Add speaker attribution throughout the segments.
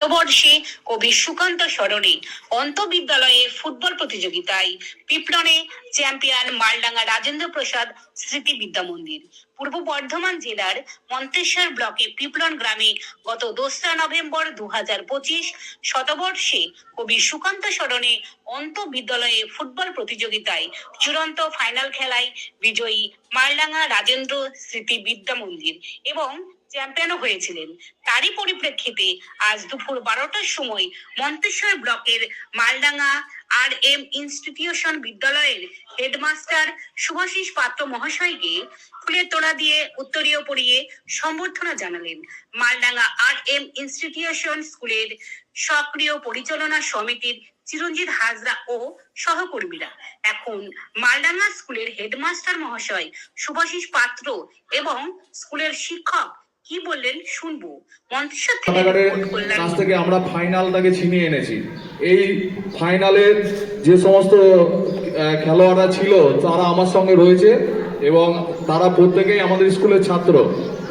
Speaker 1: বর্ষে কবি সুকান্ত স্মরণে অন্তবিদ্যালয়ে ফুটবল প্রতিযোগিতায় পিপলনে চ্যাম্পিয়ন মালডাঙ্গা রাজেন্দ্র প্রসাদ স্মৃতি বিদ্যা মন্দির। পূর্ব বর্ধমান জেলার মন্তেশ্বর ব্লকে পিপলন গ্রামে গত দোসরা নভেম্বর দু হাজার পঁচিশ শতবর্ষে কবি সুকান্ত স্মরণে অন্ত বিদ্যালয়ে ফুটবল প্রতিযোগিতায় চূড়ান্ত ফাইনাল খেলায় বিজয়ী মালডাঙ্গা রাজেন্দ্র স্মৃতি বিদ্যা মন্দির এবং চ্যাম্পিয়নও হয়েছিলেন। তারই পরিপ্রেক্ষিতে আজ দুপুর বারোটার সময় মন্তেশ্বর ব্লকের মালডাঙ্গা আর এম ইনস্টিটিউশন বিদ্যালয়ের হেডমাস্টার সুভাষিস পাত্র মহাশয়কে ফুলের তোড়া দিয়ে উত্তরীয় পরিয়ে সম্বর্ধনা জানালেন। মালডাঙ্গা আর এম ইনস্টিটিউশন স্কুলের সক্রিয় পরিচালনা সমিতির চিরঞ্জিত হাজরা ও সহকর্মীরা। এখন মালডাঙ্গা স্কুলের হেডমাস্টার মহাশয় সুভাষিস পাত্র এবং স্কুলের শিক্ষক কি বললেন শুনব।
Speaker 2: কাছ থেকে আমরা ফাইনালটাকে ছিনিয়ে এনেছি। এই ফাইনালের যে সমস্ত খেলোয়াড়রা ছিল তারা আমার সঙ্গে রয়েছে এবং তারা প্রত্যেকেই আমাদের স্কুলের ছাত্র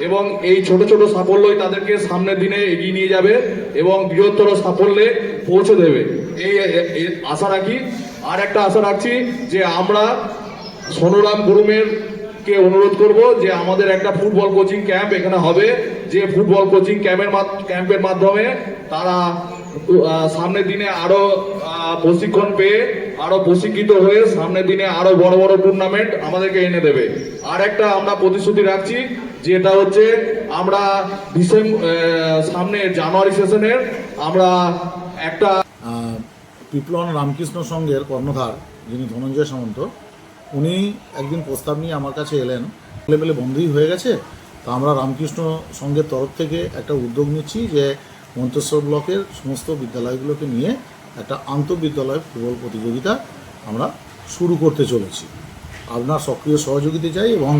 Speaker 2: এবং এই ছোট ছোট সাফল্যই তাদেরকে সামনের দিনে এগিয়ে নিয়ে যাবে এবং বৃহত্তর সাফল্যে পৌঁছে দেবে। এই আশা রাখি। আর একটা আশা রাখছি যে আমরা সোনুরাম গুরুমের কে অনুরোধ করব যে আমাদের একটা ফুটবল কোচিং ক্যাম্প এখানে হবে, যে ফুটবল কোচিং ক্যাম্পের ক্যাম্পের মাধ্যমে তারা সামনের দিনে আরও প্রশিক্ষণ পেয়ে আরও প্রশিক্ষিত হয়ে সামনের দিনে আরও বড় বড় টুর্নামেন্ট আমাদেরকে এনে দেবে। আর একটা আমরা প্রতিশ্রুতি রাখছি, যেটা হচ্ছে আমরা ডিসেম্বর সামনে জানুয়ারি সেশনের আমরা একটা
Speaker 3: পিপলন রামকৃষ্ণ সংঘের কর্ণধার যিনি ধনঞ্জয় সামন্ত উনি একদিন প্রস্তাব নিয়ে আমার কাছে এলেন। লেভেলে বন্ধই হয়ে গেছে। তা আমরা রামকৃষ্ণ সংঘের তরফ থেকে একটা উদ্যোগ নিচ্ছি যে মন্তেশ্বর ব্লকের সমস্ত বিদ্যালয়গুলোকে নিয়ে একটা আন্তঃবিদ্যালয় ফুটবল প্রতিযোগিতা আমরা শুরু করতে চলেছি। আপনার সক্রিয় সহযোগিতা চাই এবং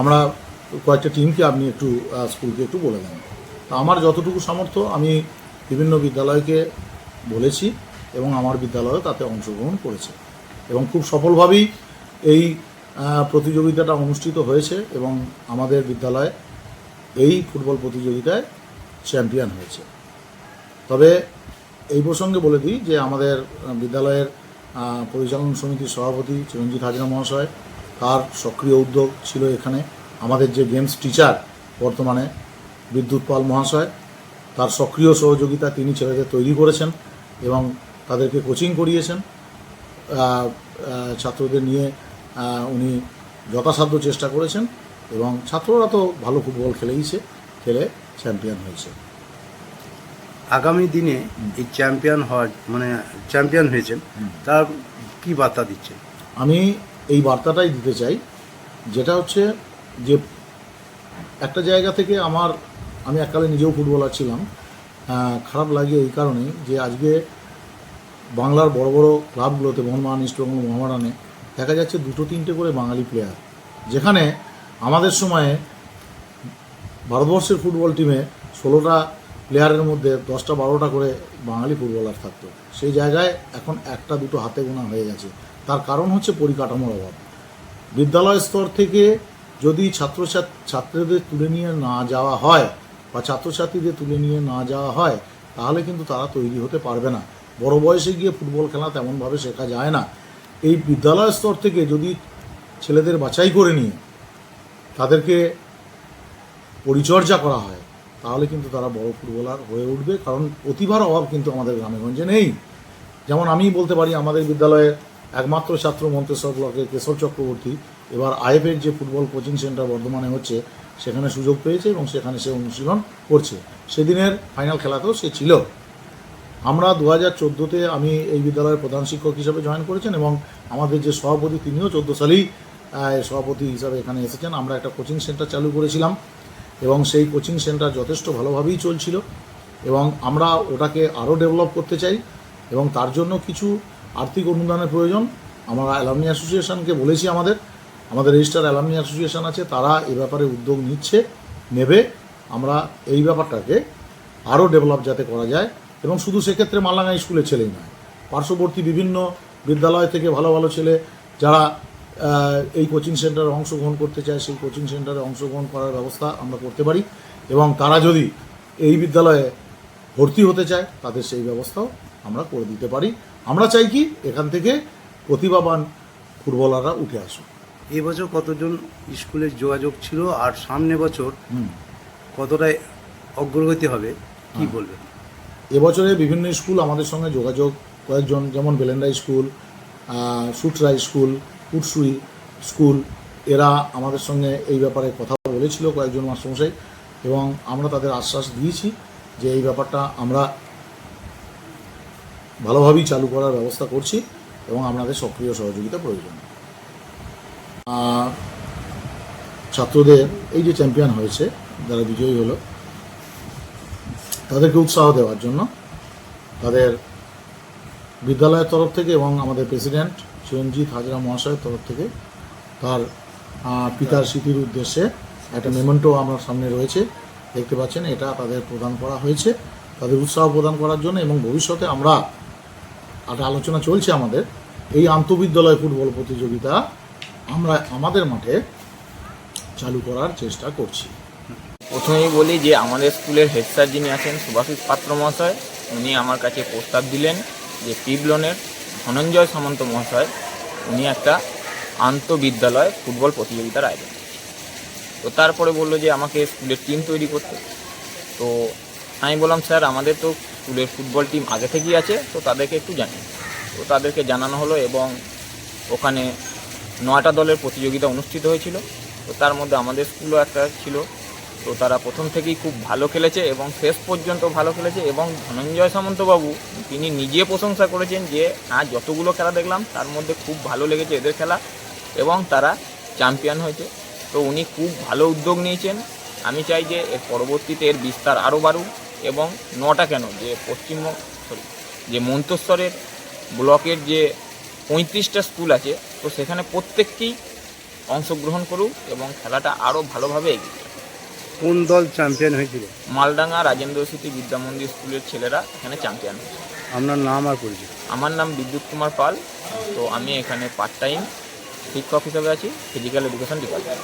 Speaker 3: আমরা কয়েকটা টিমকে আপনি একটু স্কুলকে একটু বলে দেন। তা আমার যতটুকু সামর্থ্য, আমি বিভিন্ন বিদ্যালয়কে বলেছি এবং আমার বিদ্যালয়ও তাতে অংশগ্রহণ করেছে। এবং খুব সফলভাবেই এই প্রতিযোগিতাটা অনুষ্ঠিত হয়েছে এবং আমাদের বিদ্যালয় এই ফুটবল প্রতিযোগিতায় চ্যাম্পিয়ন হয়েছে। তবে এই প্রসঙ্গে বলে দিই যে আমাদের বিদ্যালয়ের পরিচালন সমিতির সভাপতি চিরঞ্জিত হাজরা মহাশয়, তার সক্রিয় উদ্যোগ ছিল এখানে আমাদের যে গেমস টিচার বর্তমানে বিদ্যুৎ পাল মহাশয়, তার সক্রিয় সহযোগিতা তিনি ছেলেদের তৈরি করেছেন এবং তাদেরকে কোচিং করিয়েছেন। ছাত্রদের নিয়ে উনি যথাসাধ্য চেষ্টা করেছেন এবং ছাত্ররা তো ভালো ফুটবল খেলেইছে খেলে চ্যাম্পিয়ন হয়েছে।
Speaker 4: আগামী দিনে এই চ্যাম্পিয়ন হওয়ার মানে চ্যাম্পিয়ন হয়েছেন তার কি বার্তা দিচ্ছেন?
Speaker 3: আমি এই বার্তাটাই দিতে চাই যেটা হচ্ছে যে একটা জায়গা থেকে আমার আমি এককালে নিজেও ফুটবলার ছিলাম খারাপ লাগে এই কারণে যে আজকে বাংলার বড় বড় ক্লাবগুলোতে মোহনবাগান ইস্টবেঙ্গল মোহামেডানে দেখা যাচ্ছে দুটো তিনটে করে বাঙালি প্লেয়ার যেখানে আমাদের সময়ে ভারতবর্ষের ফুটবল টিমে ষোলোটা প্লেয়ারের মধ্যে দশটা বারোটা করে বাঙালি ফুটবলার থাকতো। সেই জায়গায় এখন একটা দুটো হাতে গোনা হয়ে গেছে। তার কারণ হচ্ছে পরিকাঠামোর অভাব। বিদ্যালয় স্তর থেকে যদি ছাত্রছাত্রী ছাত্রদের তুলে নিয়ে না যাওয়া হয় বা ছাত্রছাত্রীদের তুলে নিয়ে না যাওয়া হয়, তাহলে কিন্তু তারা তৈরি হতে পারবে না। বড় বয়সে গিয়ে ফুটবল খেলা তেমনভাবে শেখা যায় না। এই বিদ্যালয় স্তর থেকে যদি ছেলেদের বাছাই করে নিয়ে তাদেরকে পরিচর্যা করা হয়, তাহলে কিন্তু তারা বড় ফুটবলার হয়ে উঠবে। কারণ প্রতিভার অভাব কিন্তু আমাদের গ্রামেগঞ্জে নেই। যেমন আমি বলতে পারি, আমাদের বিদ্যালয়ের একমাত্র ছাত্র মন্তেশ্বর ব্লকে কেশব চক্রবর্তী এবার আইএফের যে ফুটবল কোচিং সেন্টার বর্ধমানে হচ্ছে, সেখানে সুযোগ পেয়েছে এবং সেখানে সে অনুশীলন করছে। সেদিনের ফাইনাল খেলাতেও সে ছিল। আমরা দু হাজার চোদ্দোতে আমি এই বিদ্যালয়ের প্রধান শিক্ষক হিসাবে জয়েন করেছেন এবং আমাদের যে সভাপতি তিনিও চোদ্দ সালেই সভাপতি হিসাবে এখানে এসেছেন। আমরা একটা কোচিং সেন্টার চালু করেছিলাম এবং সেই কোচিং সেন্টার যথেষ্ট ভালোভাবেই চলছিল এবং আমরা ওটাকে আরও ডেভেলপ করতে চাই এবং তার জন্য কিছু আর্থিক অনুদানের প্রয়োজন। আমরা অ্যালামনি অ্যাসোসিয়েশনকে বলেছি আমাদের আমাদের রেজিস্টার অ্যালামনি অ্যাসোসিয়েশন আছে, তারা এ ব্যাপারে উদ্যোগ নিচ্ছে, নেবে। আমরা এই ব্যাপারটাকে আরও ডেভেলপ যাতে করা যায়। এবং শুধু সেক্ষেত্রে মালাঙ্গা স্কুলের ছেলেই নয়। পার্শ্ববর্তী বিভিন্ন বিদ্যালয় থেকে ভালো ভালো ছেলে যারা এই কোচিং সেন্টারে অংশগ্রহণ করতে চায় সেই কোচিং সেন্টারে অংশগ্রহণ করার ব্যবস্থা আমরা করতে পারি এবং তারা যদি এই বিদ্যালয়ে ভর্তি হতে চায় তাদের সেই ব্যবস্থাও আমরা করে দিতে পারি। আমরা চাই কি এখান থেকে প্রতিভাবান ফুটবলাররা উঠে আসুক।
Speaker 4: এবছর কতজন স্কুলের যোগাযোগ ছিল আর সামনে বছর
Speaker 3: হুম।
Speaker 4: কতটাই অগ্রগতি হবে কি বলবেন?
Speaker 3: এবছরে বিভিন্ন স্কুল আমাদের সঙ্গে যোগাযোগ, কয়েকজন যেমন Belenda school Sutra school, Utsui school, এরা আমাদের সঙ্গে এই ব্যাপারে কথা বলেছিল কয়েকজন মাস্টারমশাই এবং আমরা তাদের আশ্বাস দিয়েছি যে এই ব্যাপারটা আমরা ভালোভাবেই চালু করার ব্যবস্থা করছি এবং আপনাদের সক্রিয় সহযোগিতা প্রয়োজন। ছাত্রদের, এই যে চ্যাম্পিয়ন হয়েছে, যারা বিজয়ী হলো তাদেরকে উৎসাহ দেওয়ার জন্য তাদের বিদ্যালয়ের তরফ থেকে এবং আমাদের প্রেসিডেন্ট চিরঞ্জিত হাজরা মহাশয়ের তরফ থেকে তার পিতার স্মৃতির উদ্দেশ্যে একটা মেমেন্টো আমার সামনে রয়েছে। দেখতে পাচ্ছেন, এটা তাদের প্রদান করা হয়েছে। তাদের উৎসাহ প্রদান করার জন্য এবং ভবিষ্যতে আমরা একটা আলোচনা চলছে আমাদের। এই আন্তঃবিদ্যালয় ফুটবল প্রতিযোগিতা আমরা, আমাদের মাঠে চালু করার চেষ্টা করছি।
Speaker 5: প্রথমেই বলি যে আমাদের স্কুলের হেড স্যার যিনি আছেন সুভাষিস পাত্র মহাশয়, উনি আমার কাছে প্রস্তাব দিলেন যে পিবলনের ধনঞ্জয় সামন্ত মহাশয়, উনি একটা আন্তঃবিদ্যালয় ফুটবল প্রতিযোগিতার আয়োজন তো তারপরে বলল যে আমাকে স্কুলের টিম তৈরি করতে। তো আমি বললাম, স্যার, আমাদের তো স্কুলের ফুটবল টিম আগে থেকেই আছে, তো তাদেরকে একটু জানি তো তাদেরকে জানানো হলো এবং ওখানে নয়টা দলের প্রতিযোগিতা অনুষ্ঠিত হয়েছিল। তো তার মধ্যে আমাদের স্কুলও একটা ছিল তো তারা প্রথম থেকেই খুব ভালো খেলেছে এবং শেষ পর্যন্ত ভালো খেলেছে এবং ধনঞ্জয় সামন্তবাবু, তিনি নিজে প্রশংসা করেছেন যে আজ যতগুলো খেলা দেখলাম, তার মধ্যে খুব ভালো লেগেছে এদের খেলা এবং তারা চ্যাম্পিয়ন হয়েছে। তো উনি খুব ভালো উদ্যোগ নিয়েছেন। আমি চাই যে এর পরবর্তীতে এর বিস্তার আরও বাড়ুক এবং নটা কেন? যে পশ্চিমবঙ্গ সরি, যে মন্তস্বরের ব্লকের যে পঁয়ত্রিশটা স্কুল আছে, তো সেখানে প্রত্যেককেই অংশগ্রহণ করুক এবং খেলাটা আরও ভালোভাবে এগিয়ে।
Speaker 4: কোন দল চ্যাম্পিয়ন হয়েছিল?
Speaker 5: মালডাঙ্গা রাজেন্দ্র স্মৃতি বিদ্যা মন্দির স্কুলের ছেলেরা এখানে চ্যাম্পিয়ন
Speaker 4: আপনার নাম আর পরিচয়?
Speaker 5: আমার নাম বিদ্যুৎ কুমার পাল। তো আমি এখানে পার্ট টাইম শিক্ষক হিসেবে আছি ফিজিক্যাল এডুকেশন ডিপার্টমেন্ট